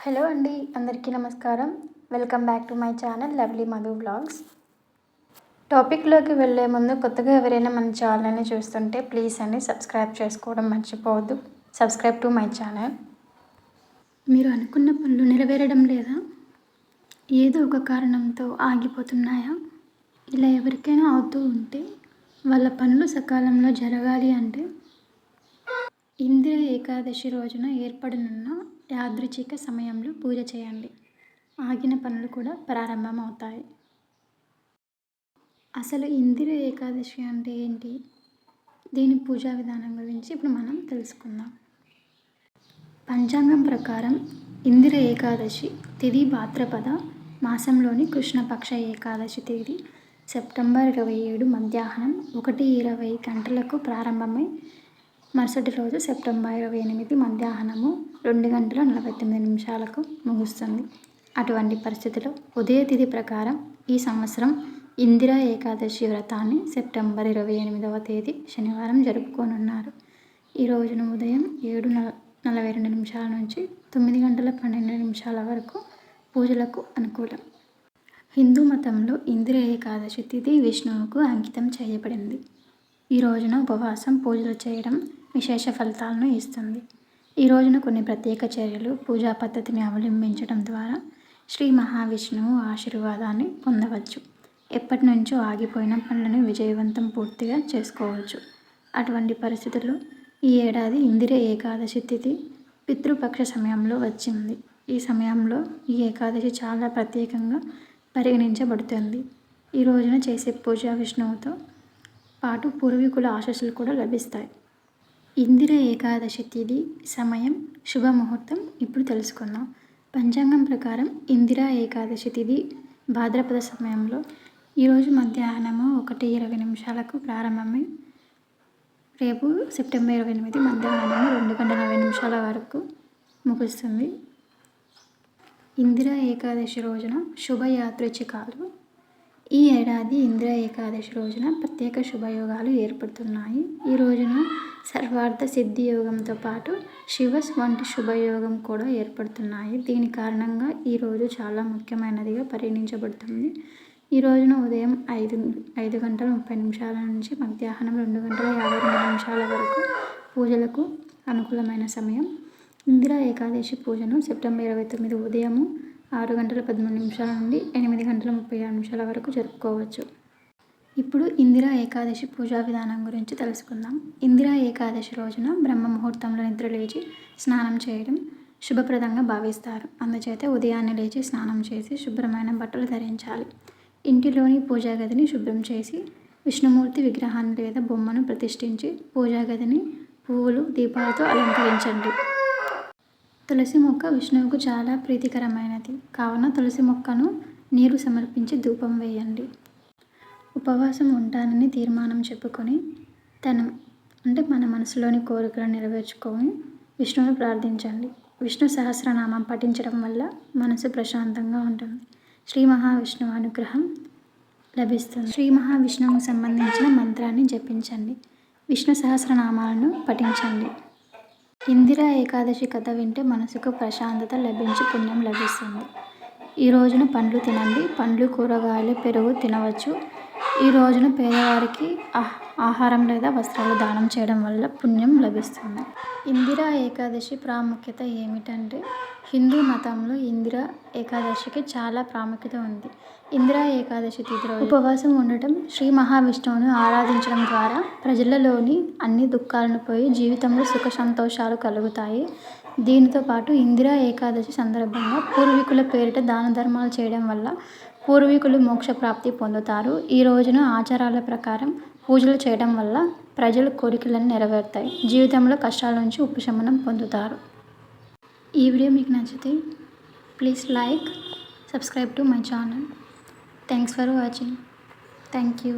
Hello అండి అందరికీ నమస్కారం. Welcome back to my channel lovely Madhu blogs టాపిక్లోకి వెళ్ళే ముందు కొత్తగా ఎవరైనా మన ఛానల్ని చూస్తుంటే ప్లీజ్ అండి సబ్స్క్రైబ్ చేసుకోవడం మర్చిపోవద్దు. Subscribe to my channel. మీరు అనుకున్న పనులు నెరవేరడం లేదా? ఏదో ఒక కారణంతో ఆగిపోతున్నాయా? ఇలా ఎవరికైనా అవుతూ ఉంటే వాళ్ళ పనులు సకాలంలో జరగాలి అంటే ఇందిర ఏకాదశి రోజున ఏర్పడనున్న యాదృచ్ఛిక సమయంలో పూజ చేయండి. ఆగిన పనులు కూడా ప్రారంభమవుతాయి. అసలు ఇందిర ఏకాదశి అంటే ఏంటి? దీని పూజా విధానం గురించి ఇప్పుడు మనం తెలుసుకుందాం. పంచాంగం ప్రకారం ఇందిర ఏకాదశి తిది భాద్రపద మాసంలోని కృష్ణపక్ష ఏకాదశి తేదీ సెప్టెంబర్ ఇరవై ఏడు మధ్యాహ్నం ఒకటి ఇరవై గంటలకు ప్రారంభమై మరుసటి రోజు సెప్టెంబర్ ఇరవై ఎనిమిది మధ్యాహ్నము రెండు గంటల నలభై తొమ్మిది నిమిషాలకు ముగుస్తుంది. అటువంటి పరిస్థితిలో ఉదయ తిథి ప్రకారం ఈ సంవత్సరం ఇందిరా ఏకాదశి వ్రతాన్ని సెప్టెంబర్ ఇరవై ఎనిమిదవ తేదీ శనివారం జరుపుకోనున్నారు. ఈ రోజున ఉదయం ఏడు నలభై రెండు నిమిషాల నుంచి తొమ్మిది గంటల పన్నెండు నిమిషాల వరకు పూజలకు అనుకూలం. హిందూ మతంలో ఇందిర ఏకాదశి తిథి విష్ణువుకు అంకితం చేయబడింది. ఈ రోజున ఉపవాసం పూజలు చేయడం విశేష ఫలితాలను ఇస్తుంది. ఈ రోజున కొన్ని ప్రత్యేక చర్యలు పూజా పద్ధతిని అవలంబించడం ద్వారా శ్రీ మహావిష్ణువు ఆశీర్వాదాన్ని పొందవచ్చు. ఎప్పటి నుంచో ఆగిపోయిన పనులను విజయవంతం పూర్తిగా చేసుకోవచ్చు. అటువంటి పరిస్థితుల్లో ఈ ఏడాది ఇందిర ఏకాదశి తిథి పితృపక్ష సమయంలో వచ్చింది. ఈ సమయంలో ఈ ఏకాదశి చాలా ప్రత్యేకంగా పరిగణించబడుతుంది. ఈ రోజున చేసే పూజ విష్ణువుతో పాటు పూర్వీకుల ఆశస్సులు కూడా లభిస్తాయి. ఇందిర ఏకాదశి తిథి సమయం శుభముహూర్తం ఇప్పుడు తెలుసుకుందాం. పంచాంగం ప్రకారం ఇందిరా ఏకాదశి తిథి భాద్రపద సమయంలో. ఈరోజు మధ్యాహ్నము ఒకటి ఇరవై నిమిషాలకు ప్రారంభమై. రేపు సెప్టెంబర్ ఇరవై ఎనిమిది మధ్యాహ్నం రెండు గంటల నలభై నిమిషాల వరకు ముగుస్తుంది. ఇందిరా ఏకాదశి రోజున శుభయాత్రిచికాలు ఈ ఏడాది ఇంద్ర ఏకాదశి రోజున ప్రత్యేక శుభయోగాలు ఏర్పడుతున్నాయి. ఈ రోజున సర్వార్థ సిద్ధి యోగంతో పాటు శివ వంటి శుభయోగం కూడా ఏర్పడుతున్నాయి. దీని కారణంగా ఈరోజు చాలా ముఖ్యమైనదిగా పరిగణించబడుతుంది. ఈ రోజున ఉదయం ఐదు ఐదు గంటల ముప్పై నిమిషాల నుంచి మధ్యాహ్నం రెండు గంటల యాభై రెండు నిమిషాల వరకు పూజలకు అనుకూలమైన సమయం. ఇందిరా ఏకాదశి పూజను సెప్టెంబర్ ఇరవై తొమ్మిది ఉదయము ఆరు గంటల పదమూడు నిమిషాల నుండి ఎనిమిది గంటల ముప్పై ఆరు నిమిషాల వరకు జరుపుకోవచ్చు. ఇప్పుడు ఇందిరా ఏకాదశి పూజా విధానం గురించి తెలుసుకుందాం. ఇందిరా ఏకాదశి రోజున బ్రహ్మ ముహూర్తంలో నిద్ర లేచి స్నానం చేయడం శుభప్రదంగా భావిస్తారు. అందుచేత ఉదయాన్నే లేచి స్నానం చేసి శుభ్రమైన బట్టలు ధరించాలి. ఇంటిలోని పూజా గదిని శుభ్రం చేసి విష్ణుమూర్తి విగ్రహాన్ని లేదా బొమ్మను ప్రతిష్ఠించి పూజా గదిని పువ్వులు దీపాలతో అలంకరించండి. తులసి మొక్క విష్ణువుకు చాలా ప్రీతికరమైనది. కావున తులసి మొక్కను నీరు సమర్పించి ధూపం వేయండి. ఉపవాసం ఉంటానని తీర్మానం చెప్పుకొని తన అంటే మన మనసులోని కోరికలను నెరవేర్చుకొని విష్ణువుని ప్రార్థించండి. విష్ణు సహస్రనామం పఠించడం వల్ల మనసు ప్రశాంతంగా ఉంటుంది. శ్రీ మహావిష్ణువు అనుగ్రహం లభిస్తుంది. శ్రీ మహావిష్ణువుకు సంబంధించిన మంత్రాన్ని జపించండి. విష్ణు సహస్రనామాలను పఠించండి. ఇందిరా ఏకాదశి కథ వింటే మనసుకు ప్రశాంతత లభించి పుణ్యం లభిస్తుంది. ఈ రోజున పండ్లు తినండి. పండ్లు కూరగాయలు పెరుగు తినవచ్చు. ఈ రోజున పేదవారికి ఆహారం లేదా వస్త్రాలు దానం చేయడం వల్ల పుణ్యం లభిస్తుంది. ఇందిరా ఏకాదశి ప్రాముఖ్యత ఏమిటంటే హిందూ మతంలో ఇందిరా ఏకాదశికి చాలా ప్రాముఖ్యత ఉంది. ఇందిరా ఏకాదశి తిథిలో ఉపవాసం ఉండటం శ్రీ మహావిష్ణువును ఆరాధించడం ద్వారా ప్రజలలోని అన్ని దుఃఖాలను పోయి జీవితంలో సుఖ సంతోషాలు కలుగుతాయి. దీనితో పాటు ఇందిరా ఏకాదశి సందర్భంగా పూర్వీకుల పేరిట దాన ధర్మాలు చేయడం వల్ల పూర్వీకులు మోక్ష ప్రాప్తి పొందుతారు. ఈ రోజున ఆచారాల ప్రకారం పూజలు చేయడం వల్ల ప్రజల కోరికలను నెరవేరుతాయి. జీవితంలో కష్టాల నుంచి ఉపశమనం పొందుతారు. ఈ వీడియో మీకు నచ్చితే please like subscribe to my channel. Thanks for watching. Thank you.